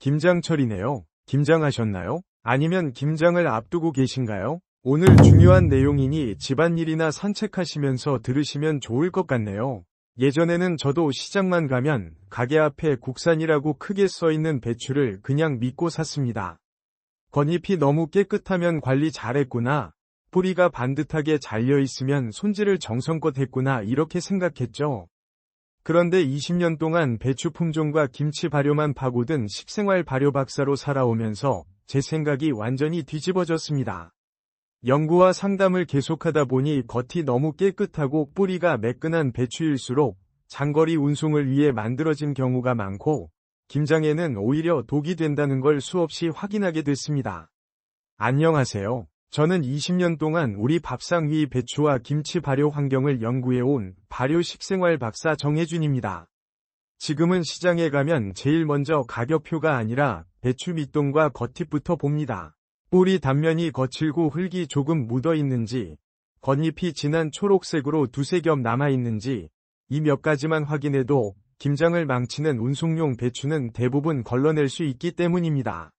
김장철이네요. 김장하셨나요? 아니면 김장을 앞두고 계신가요? 오늘 중요한 내용이니 집안일이나 산책하시면서 들으시면 좋을 것 같네요. 예전에는 저도 시장만 가면 가게 앞에 국산이라고 크게 써있는 배추를 그냥 믿고 샀습니다. 겉잎이 너무 깨끗하면 관리 잘했구나. 뿌리가 반듯하게 잘려있으면 손질을 정성껏 했구나 이렇게 생각했죠. 그런데 20년 동안 배추 품종과 김치 발효만 파고든 식생활 발효 박사로 살아오면서 제 생각이 완전히 뒤집어졌습니다. 연구와 상담을 계속하다 보니 겉이 너무 깨끗하고 뿌리가 매끈한 배추일수록 장거리 운송을 위해 만들어진 경우가 많고 김장에는 오히려 독이 된다는 걸 수없이 확인하게 됐습니다. 안녕하세요. 저는 20년 동안 우리 밥상 위 배추와 김치 발효 환경을 연구해온 발효 식생활 박사 정혜준입니다. 지금은 시장에 가면 제일 먼저 가격표가 아니라 배추 밑동과 겉잎부터 봅니다. 뿌리 단면이 거칠고 흙이 조금 묻어 있는지, 겉잎이 진한 초록색으로 두세 겹 남아 있는지, 이 몇 가지만 확인해도 김장을 망치는 운송용 배추는 대부분 걸러낼 수 있기 때문입니다.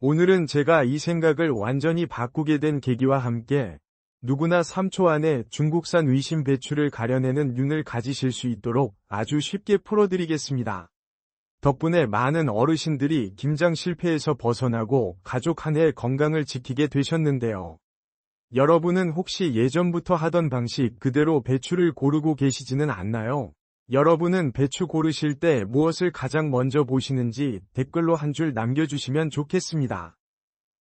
오늘은 제가 이 생각을 완전히 바꾸게 된 계기와 함께 누구나 3초 안에 중국산 의심 배추를 가려내는 눈을 가지실 수 있도록 아주 쉽게 풀어드리겠습니다. 덕분에 많은 어르신들이 김장 실패에서 벗어나고 가족 한 해의 건강을 지키게 되셨는데요. 여러분은 혹시 예전부터 하던 방식 그대로 배추를 고르고 계시지는 않나요? 여러분은 배추 고르실 때 무엇을 가장 먼저 보시는지 댓글로 한 줄 남겨주시면 좋겠습니다.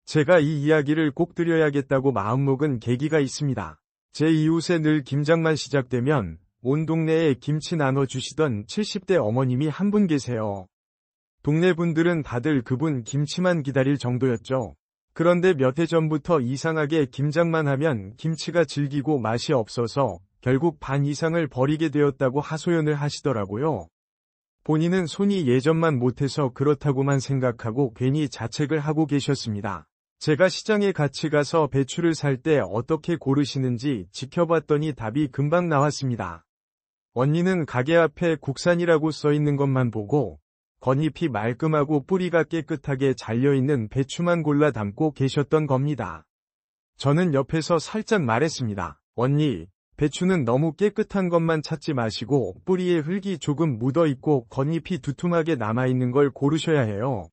제가 이 이야기를 꼭 드려야겠다고 마음먹은 계기가 있습니다. 제 이웃에 늘 김장만 시작되면 온 동네에 김치 나눠주시던 70대 어머님이 한 분 계세요. 동네 분들은 다들 그분 김치만 기다릴 정도였죠. 그런데 몇 해 전부터 이상하게 김장만 하면 김치가 질기고 맛이 없어서 결국 반 이상을 버리게 되었다고 하소연을 하시더라고요. 본인은 손이 예전만 못해서 그렇다고만 생각하고 괜히 자책을 하고 계셨습니다. 제가 시장에 같이 가서 배추를 살 때 어떻게 고르시는지 지켜봤더니 답이 금방 나왔습니다. 언니는 가게 앞에 국산이라고 써 있는 것만 보고 겉잎이 말끔하고 뿌리가 깨끗하게 잘려있는 배추만 골라 담고 계셨던 겁니다. 저는 옆에서 살짝 말했습니다. 언니, 배추는 너무 깨끗한 것만 찾지 마시고 뿌리에 흙이 조금 묻어있고 겉잎이 두툼하게 남아있는 걸 고르셔야 해요.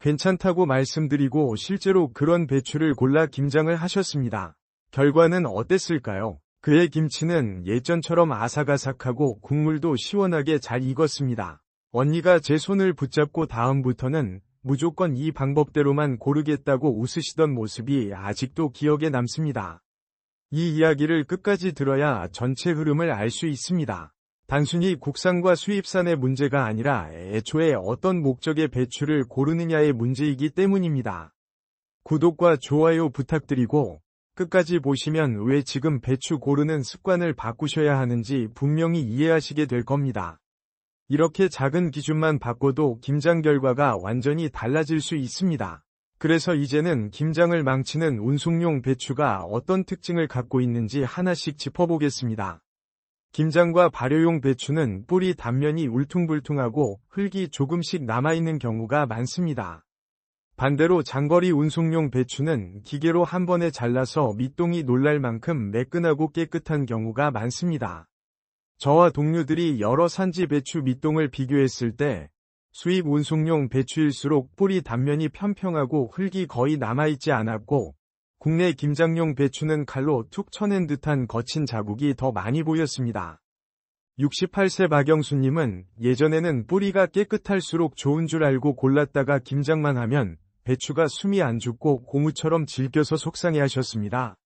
괜찮다고 말씀드리고 실제로 그런 배추를 골라 김장을 하셨습니다. 결과는 어땠을까요? 그의 김치는 예전처럼 아삭아삭하고 국물도 시원하게 잘 익었습니다. 언니가 제 손을 붙잡고 다음부터는 무조건 이 방법대로만 고르겠다고 웃으시던 모습이 아직도 기억에 남습니다. 이 이야기를 끝까지 들어야 전체 흐름을 알 수 있습니다. 단순히 국산과 수입산의 문제가 아니라 애초에 어떤 목적의 배추를 고르느냐의 문제이기 때문입니다. 구독과 좋아요 부탁드리고 끝까지 보시면 왜 지금 배추 고르는 습관을 바꾸셔야 하는지 분명히 이해하시게 될 겁니다. 이렇게 작은 기준만 바꿔도 김장 결과가 완전히 달라질 수 있습니다. 그래서 이제는 김장을 망치는 운송용 배추가 어떤 특징을 갖고 있는지 하나씩 짚어보겠습니다. 김장과 발효용 배추는 뿌리 단면이 울퉁불퉁하고 흙이 조금씩 남아있는 경우가 많습니다. 반대로 장거리 운송용 배추는 기계로 한 번에 잘라서 밑동이 놀랄 만큼 매끈하고 깨끗한 경우가 많습니다. 저와 동료들이 여러 산지 배추 밑동을 비교했을 때 수입 운송용 배추일수록 뿌리 단면이 평평하고 흙이 거의 남아있지 않았고 국내 김장용 배추는 칼로 툭 쳐낸 듯한 거친 자국이 더 많이 보였습니다. 68세 박영수님은 예전에는 뿌리가 깨끗할수록 좋은 줄 알고 골랐다가 김장만 하면 배추가 숨이 안 죽고 고무처럼 질겨서 속상해 하셨습니다.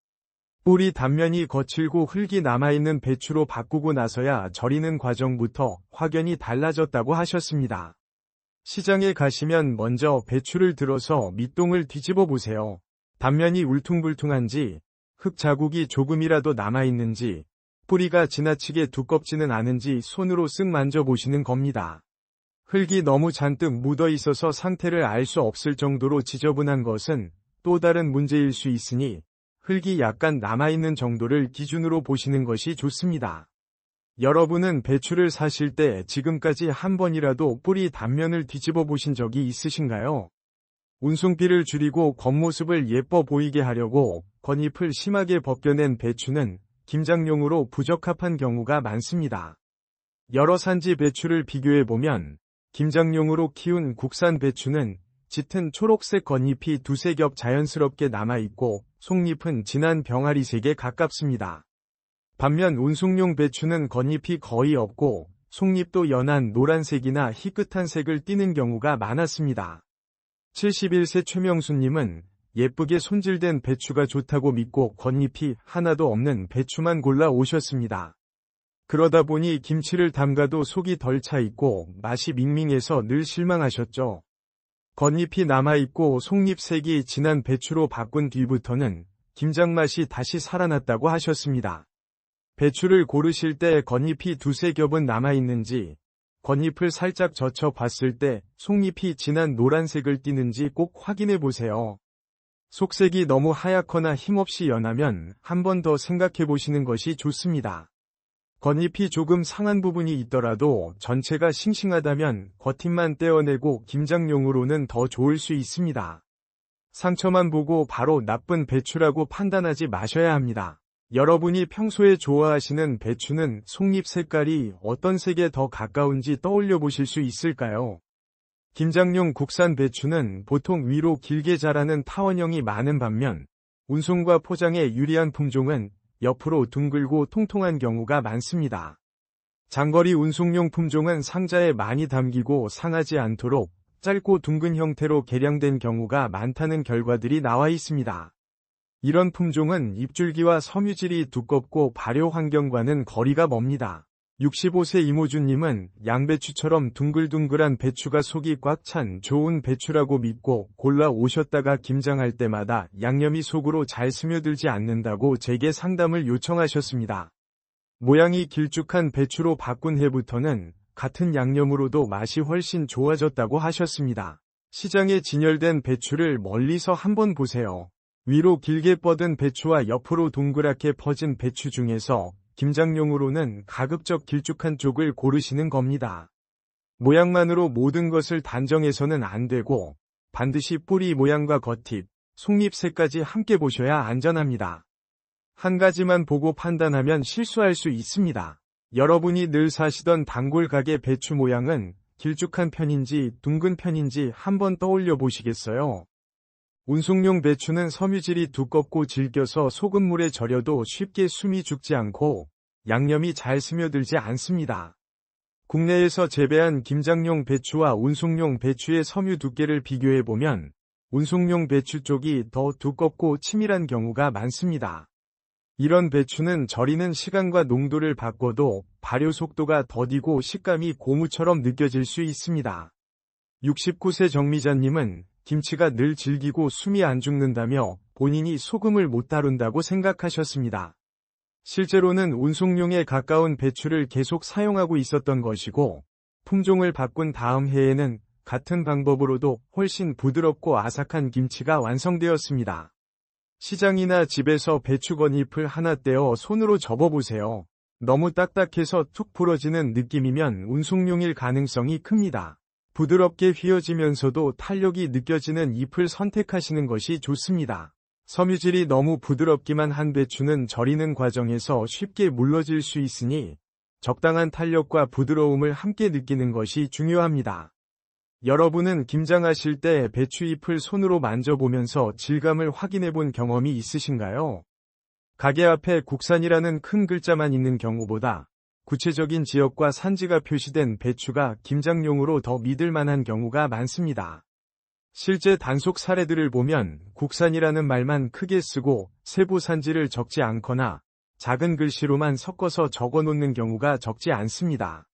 뿌리 단면이 거칠고 흙이 남아있는 배추로 바꾸고 나서야 절이는 과정부터 확연히 달라졌다고 하셨습니다. 시장에 가시면 먼저 배추를 들어서 밑동을 뒤집어 보세요. 단면이 울퉁불퉁한지, 흙 자국이 조금이라도 남아있는지, 뿌리가 지나치게 두껍지는 않은지 손으로 쓱 만져보시는 겁니다. 흙이 너무 잔뜩 묻어 있어서 상태를 알 수 없을 정도로 지저분한 것은 또 다른 문제일 수 있으니 흙이 약간 남아있는 정도를 기준으로 보시는 것이 좋습니다. 여러분은 배추를 사실 때 지금까지 한 번이라도 뿌리 단면을 뒤집어 보신 적이 있으신가요? 운송비를 줄이고 겉모습을 예뻐 보이게 하려고 겉잎을 심하게 벗겨낸 배추는 김장용으로 부적합한 경우가 많습니다. 여러 산지 배추를 비교해보면 김장용으로 키운 국산 배추는 짙은 초록색 겉잎이 두세 겹 자연스럽게 남아있고 속잎은 진한 병아리색에 가깝습니다. 반면 운송용 배추는 겉잎이 거의 없고 속잎도 연한 노란색이나 희끗한 색을 띠는 경우가 많았습니다. 71세 최명수님은 예쁘게 손질된 배추가 좋다고 믿고 겉잎이 하나도 없는 배추만 골라 오셨습니다. 그러다 보니 김치를 담가도 속이 덜 차 있고 맛이 밍밍해서 늘 실망하셨죠. 겉잎이 남아있고 속잎색이 진한 배추로 바꾼 뒤부터는 김장 맛이 다시 살아났다고 하셨습니다. 배추를 고르실 때 겉잎이 두세 겹은 남아있는지, 겉잎을 살짝 젖혀 봤을 때 속잎이 진한 노란색을 띠는지 꼭 확인해 보세요. 속색이 너무 하얗거나 힘없이 연하면 한 번 더 생각해 보시는 것이 좋습니다. 겉잎이 조금 상한 부분이 있더라도 전체가 싱싱하다면 겉잎만 떼어내고 김장용으로는 더 좋을 수 있습니다. 상처만 보고 바로 나쁜 배추라고 판단하지 마셔야 합니다. 여러분이 평소에 좋아하시는 배추는 속잎 색깔이 어떤 색에 더 가까운지 떠올려 보실 수 있을까요? 김장용 국산 배추는 보통 위로 길게 자라는 타원형이 많은 반면 운송과 포장에 유리한 품종은 옆으로 둥글고 통통한 경우가 많습니다. 장거리 운송용 품종은 상자에 많이 담기고 상하지 않도록 짧고 둥근 형태로 개량된 경우가 많다는 결과들이 나와 있습니다. 이런 품종은 입줄기와 섬유질이 두껍고 발효 환경과는 거리가 멉니다. 65세 이모주님은 양배추처럼 둥글둥글한 배추가 속이 꽉 찬 좋은 배추라고 믿고 골라 오셨다가 김장할 때마다 양념이 속으로 잘 스며들지 않는다고 제게 상담을 요청하셨습니다. 모양이 길쭉한 배추로 바꾼 해부터는 같은 양념으로도 맛이 훨씬 좋아졌다고 하셨습니다. 시장에 진열된 배추를 멀리서 한번 보세요. 위로 길게 뻗은 배추와 옆으로 동그랗게 퍼진 배추 중에서 김장용으로는 가급적 길쭉한 쪽을 고르시는 겁니다. 모양만으로 모든 것을 단정해서는 안 되고 반드시 뿌리 모양과 겉잎, 속잎색까지 함께 보셔야 안전합니다. 한 가지만 보고 판단하면 실수할 수 있습니다. 여러분이 늘 사시던 단골 가게 배추 모양은 길쭉한 편인지 둥근 편인지 한번 떠올려 보시겠어요? 운송용 배추는 섬유질이 두껍고 질겨서 소금물에 절여도 쉽게 숨이 죽지 않고 양념이 잘 스며들지 않습니다. 국내에서 재배한 김장용 배추와 운송용 배추의 섬유 두께를 비교해보면 운송용 배추 쪽이 더 두껍고 치밀한 경우가 많습니다. 이런 배추는 절이는 시간과 농도를 바꿔도 발효 속도가 더디고 식감이 고무처럼 느껴질 수 있습니다. 69세 정미자님은 김치가 늘 질기고 숨이 안 죽는다며 본인이 소금을 못 다룬다고 생각하셨습니다. 실제로는 운송용에 가까운 배추를 계속 사용하고 있었던 것이고 품종을 바꾼 다음 해에는 같은 방법으로도 훨씬 부드럽고 아삭한 김치가 완성되었습니다. 시장이나 집에서 배추건 잎을 하나 떼어 손으로 접어보세요. 너무 딱딱해서 툭 부러지는 느낌이면 운송용일 가능성이 큽니다. 부드럽게 휘어지면서도 탄력이 느껴지는 잎을 선택하시는 것이 좋습니다. 섬유질이 너무 부드럽기만 한 배추는 절이는 과정에서 쉽게 물러질 수 있으니 적당한 탄력과 부드러움을 함께 느끼는 것이 중요합니다. 여러분은 김장하실 때 배추 잎을 손으로 만져보면서 질감을 확인해 본 경험이 있으신가요? 가게 앞에 국산이라는 큰 글자만 있는 경우보다 구체적인 지역과 산지가 표시된 배추가 김장용으로 더 믿을 만한 경우가 많습니다. 실제 단속 사례들을 보면 국산이라는 말만 크게 쓰고 세부 산지를 적지 않거나 작은 글씨로만 섞어서 적어 놓는 경우가 적지 않습니다.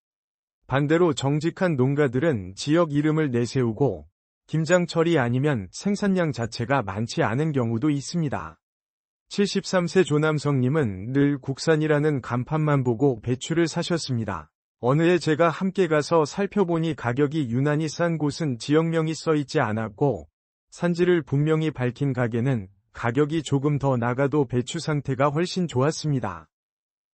반대로 정직한 농가들은 지역 이름을 내세우고 김장철이 아니면 생산량 자체가 많지 않은 경우도 있습니다. 73세 조남성님은 늘 국산이라는 간판만 보고 배추를 사셨습니다. 어느 해 제가 함께 가서 살펴보니 가격이 유난히 싼 곳은 지역명이 써있지 않았고 산지를 분명히 밝힌 가게는 가격이 조금 더 나가도 배추 상태가 훨씬 좋았습니다.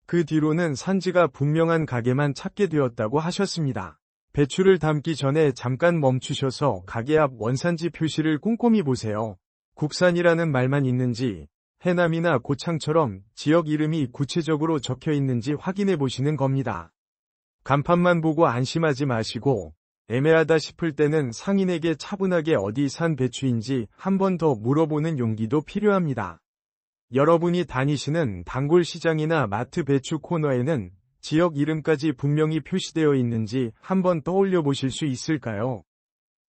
그 뒤로는 산지가 분명한 가게만 찾게 되었다고 하셨습니다. 배추를 담기 전에 잠깐 멈추셔서 가게 앞 원산지 표시를 꼼꼼히 보세요. 국산이라는 말만 있는지 해남이나 고창처럼 지역 이름이 구체적으로 적혀 있는지 확인해 보시는 겁니다. 간판만 보고 안심하지 마시고 애매하다 싶을 때는 상인에게 차분하게 어디 산 배추인지 한 번 더 물어보는 용기도 필요합니다. 여러분이 다니시는 단골 시장이나 마트 배추 코너에는 지역 이름까지 분명히 표시되어 있는지 한번 떠올려 보실 수 있을까요?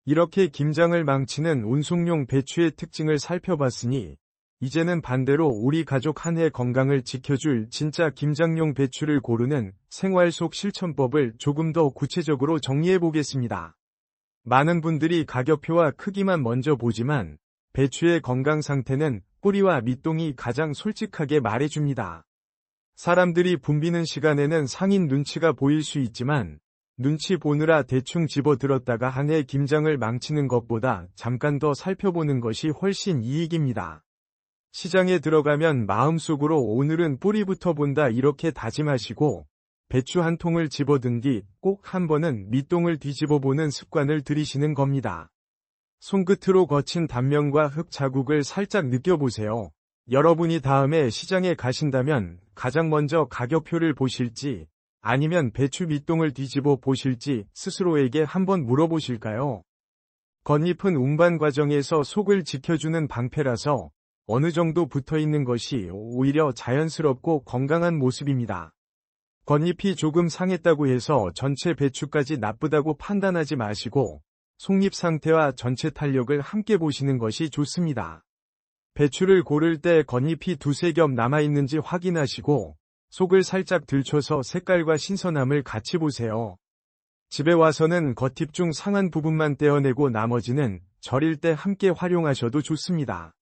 이렇게 김장을 망치는 운송용 배추의 특징을 살펴봤으니 이제는 반대로 우리 가족 한 해 건강을 지켜줄 진짜 김장용 배추를 고르는 생활 속 실천법을 조금 더 구체적으로 정리해 보겠습니다. 많은 분들이 가격표와 크기만 먼저 보지만 배추의 건강 상태는 뿌리와 밑동이 가장 솔직하게 말해줍니다. 사람들이 붐비는 시간에는 상인 눈치가 보일 수 있지만 눈치 보느라 대충 집어들었다가 한 해 김장을 망치는 것보다 잠깐 더 살펴보는 것이 훨씬 이익입니다. 시장에 들어가면 마음속으로 오늘은 뿌리부터 본다 이렇게 다짐하시고 배추 한 통을 집어든 뒤 꼭 한 번은 밑동을 뒤집어 보는 습관을 들이시는 겁니다. 손끝으로 거친 단면과 흙 자국을 살짝 느껴보세요. 여러분이 다음에 시장에 가신다면 가장 먼저 가격표를 보실지 아니면 배추 밑동을 뒤집어 보실지 스스로에게 한번 물어보실까요? 겉잎은 운반 과정에서 속을 지켜주는 방패라서 어느 정도 붙어 있는 것이 오히려 자연스럽고 건강한 모습입니다. 겉잎이 조금 상했다고 해서 전체 배추까지 나쁘다고 판단하지 마시고 속잎 상태와 전체 탄력을 함께 보시는 것이 좋습니다. 배추를 고를 때 겉잎이 두세 겹 남아있는지 확인하시고 속을 살짝 들춰서 색깔과 신선함을 같이 보세요. 집에 와서는 겉잎 중 상한 부분만 떼어내고 나머지는 절일 때 함께 활용하셔도 좋습니다.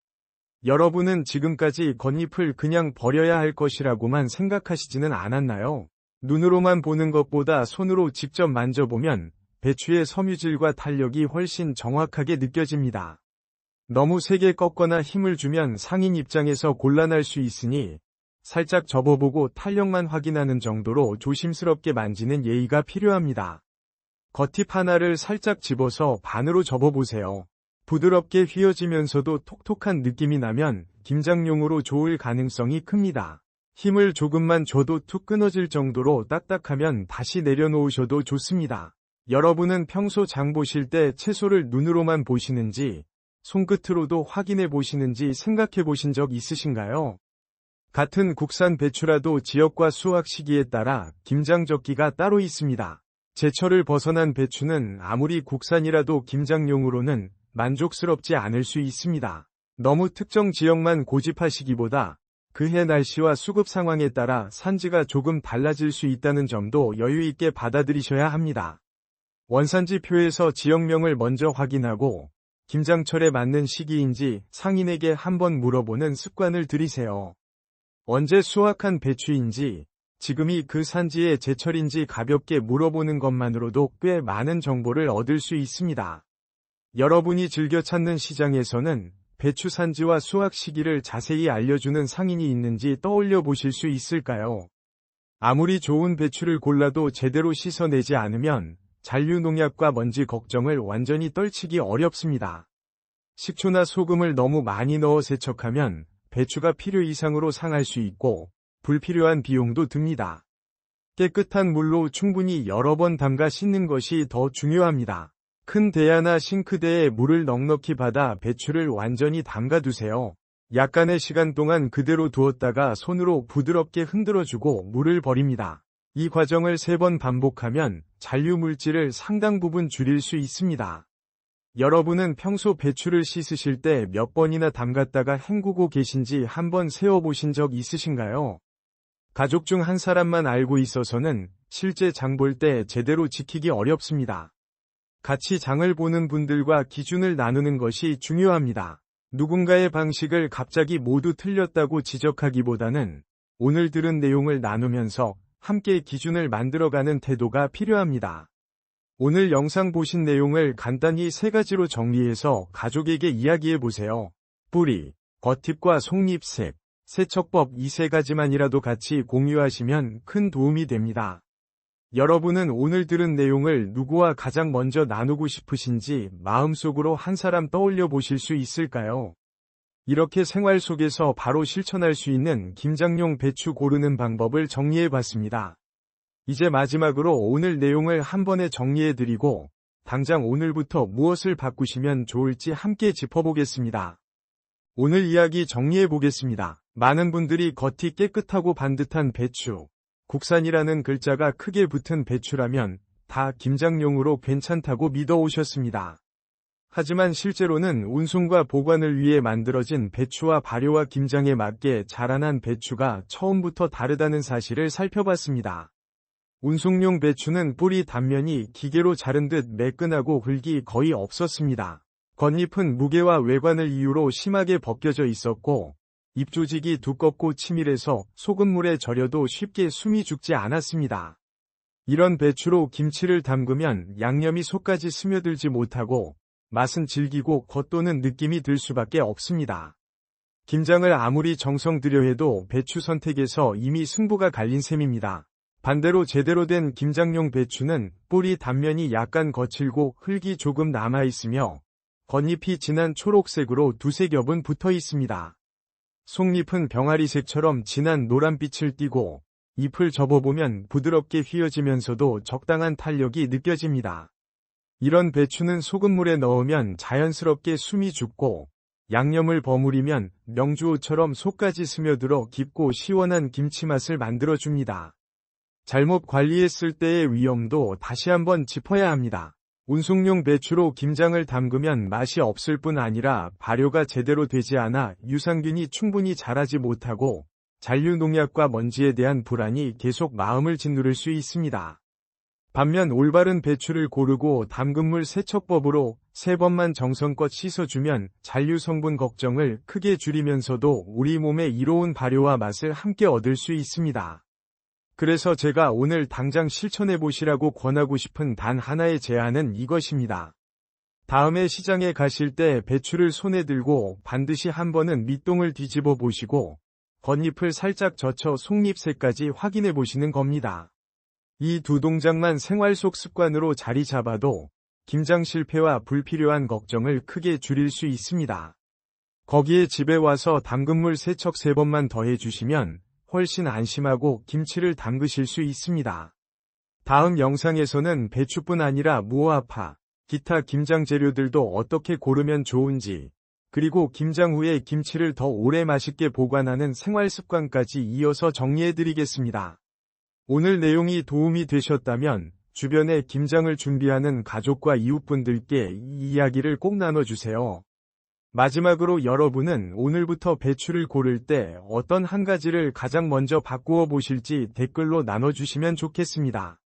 여러분은 지금까지 겉잎을 그냥 버려야 할 것이라고만 생각하시지는 않았나요? 눈으로만 보는 것보다 손으로 직접 만져보면 배추의 섬유질과 탄력이 훨씬 정확하게 느껴집니다. 너무 세게 꺾거나 힘을 주면 상인 입장에서 곤란할 수 있으니 살짝 접어보고 탄력만 확인하는 정도로 조심스럽게 만지는 예의가 필요합니다. 겉잎 하나를 살짝 집어서 반으로 접어보세요. 부드럽게 휘어지면서도 톡톡한 느낌이 나면 김장용으로 좋을 가능성이 큽니다. 힘을 조금만 줘도 툭 끊어질 정도로 딱딱하면 다시 내려놓으셔도 좋습니다. 여러분은 평소 장 보실 때 채소를 눈으로만 보시는지 손끝으로도 확인해 보시는지 생각해 보신 적 있으신가요? 같은 국산 배추라도 지역과 수확 시기에 따라 김장 적기가 따로 있습니다. 제철을 벗어난 배추는 아무리 국산이라도 김장용으로는 만족스럽지 않을 수 있습니다. 너무 특정 지역만 고집하시기보다 그해 날씨와 수급 상황에 따라 산지가 조금 달라질 수 있다는 점도 여유 있게 받아들이셔야 합니다. 원산지 표에서 지역명을 먼저 확인하고 김장철에 맞는 시기인지 상인에게 한번 물어보는 습관을 들이세요. 언제 수확한 배추인지, 지금이 그 산지의 제철인지 가볍게 물어보는 것만으로도 꽤 많은 정보를 얻을 수 있습니다. 여러분이 즐겨 찾는 시장에서는 배추 산지와 수확 시기를 자세히 알려주는 상인이 있는지 떠올려 보실 수 있을까요? 아무리 좋은 배추를 골라도 제대로 씻어내지 않으면 잔류 농약과 먼지 걱정을 완전히 떨치기 어렵습니다. 식초나 소금을 너무 많이 넣어 세척하면 배추가 필요 이상으로 상할 수 있고 불필요한 비용도 듭니다. 깨끗한 물로 충분히 여러 번 담가 씻는 것이 더 중요합니다. 큰 대야나 싱크대에 물을 넉넉히 받아 배추를 완전히 담가두세요. 약간의 시간 동안 그대로 두었다가 손으로 부드럽게 흔들어주고 물을 버립니다. 이 과정을 세 번 반복하면 잔류 물질을 상당 부분 줄일 수 있습니다. 여러분은 평소 배추를 씻으실 때 몇 번이나 담갔다가 헹구고 계신지 한번 세어보신 적 있으신가요? 가족 중 한 사람만 알고 있어서는 실제 장 볼 때 제대로 지키기 어렵습니다. 같이 장을 보는 분들과 기준을 나누는 것이 중요합니다. 누군가의 방식을 갑자기 모두 틀렸다고 지적하기보다는 오늘 들은 내용을 나누면서 함께 기준을 만들어가는 태도가 필요합니다. 오늘 영상 보신 내용을 간단히 세 가지로 정리해서 가족에게 이야기해 보세요. 뿌리, 겉잎과 속잎색, 세척법 이 세 가지만이라도 같이 공유하시면 큰 도움이 됩니다. 여러분은 오늘 들은 내용을 누구와 가장 먼저 나누고 싶으신지 마음속으로 한 사람 떠올려 보실 수 있을까요? 이렇게 생활 속에서 바로 실천할 수 있는 김장용 배추 고르는 방법을 정리해 봤습니다. 이제 마지막으로 오늘 내용을 한 번에 정리해 드리고 당장 오늘부터 무엇을 바꾸시면 좋을지 함께 짚어보겠습니다. 오늘 이야기 정리해 보겠습니다. 많은 분들이 겉이 깨끗하고 반듯한 배추, 국산이라는 글자가 크게 붙은 배추라면 다 김장용으로 괜찮다고 믿어 오셨습니다. 하지만 실제로는 운송과 보관을 위해 만들어진 배추와 발효와 김장에 맞게 자라난 배추가 처음부터 다르다는 사실을 살펴봤습니다. 운송용 배추는 뿌리 단면이 기계로 자른 듯 매끈하고 흙이 거의 없었습니다. 겉잎은 무게와 외관을 이유로 심하게 벗겨져 있었고 잎 조직이 두껍고 치밀해서 소금물에 절여도 쉽게 숨이 죽지 않았습니다. 이런 배추로 김치를 담그면 양념이 속까지 스며들지 못하고 맛은 질기고 겉도는 느낌이 들 수밖에 없습니다. 김장을 아무리 정성 들여 해도 배추 선택에서 이미 승부가 갈린 셈입니다. 반대로 제대로 된 김장용 배추는 뿌리 단면이 약간 거칠고 흙이 조금 남아 있으며 겉잎이 진한 초록색으로 두세 겹은 붙어 있습니다. 속잎은 병아리색처럼 진한 노란빛을 띠고 잎을 접어보면 부드럽게 휘어지면서도 적당한 탄력이 느껴집니다. 이런 배추는 소금물에 넣으면 자연스럽게 숨이 죽고 양념을 버무리면 명주처럼 속까지 스며들어 깊고 시원한 김치 맛을 만들어줍니다. 잘못 관리했을 때의 위험도 다시 한번 짚어야 합니다. 운송용 배추로 김장을 담그면 맛이 없을 뿐 아니라 발효가 제대로 되지 않아 유산균이 충분히 자라지 못하고 잔류 농약과 먼지에 대한 불안이 계속 마음을 짓누를 수 있습니다. 반면 올바른 배추를 고르고 담근물 세척법으로 세 번만 정성껏 씻어주면 잔류 성분 걱정을 크게 줄이면서도 우리 몸에 이로운 발효와 맛을 함께 얻을 수 있습니다. 그래서 제가 오늘 당장 실천해 보시라고 권하고 싶은 단 하나의 제안은 이것입니다. 다음에 시장에 가실 때 배추를 손에 들고 반드시 한 번은 밑동을 뒤집어 보시고 겉잎을 살짝 젖혀 속잎새까지 확인해 보시는 겁니다. 이 두 동작만 생활 속 습관으로 자리 잡아도 김장 실패와 불필요한 걱정을 크게 줄일 수 있습니다. 거기에 집에 와서 담근물 세척 세 번만 더해 주시면 훨씬 안심하고 김치를 담그실 수 있습니다. 다음 영상에서는 배추뿐 아니라 무화파, 기타 김장 재료들도 어떻게 고르면 좋은지, 그리고 김장 후에 김치를 더 오래 맛있게 보관하는 생활 습관까지 이어서 정리해드리겠습니다. 오늘 내용이 도움이 되셨다면 주변에 김장을 준비하는 가족과 이웃분들께 이 이야기를 꼭 나눠주세요. 마지막으로 여러분은 오늘부터 배추를 고를 때 어떤 한 가지를 가장 먼저 바꾸어 보실지 댓글로 나눠주시면 좋겠습니다.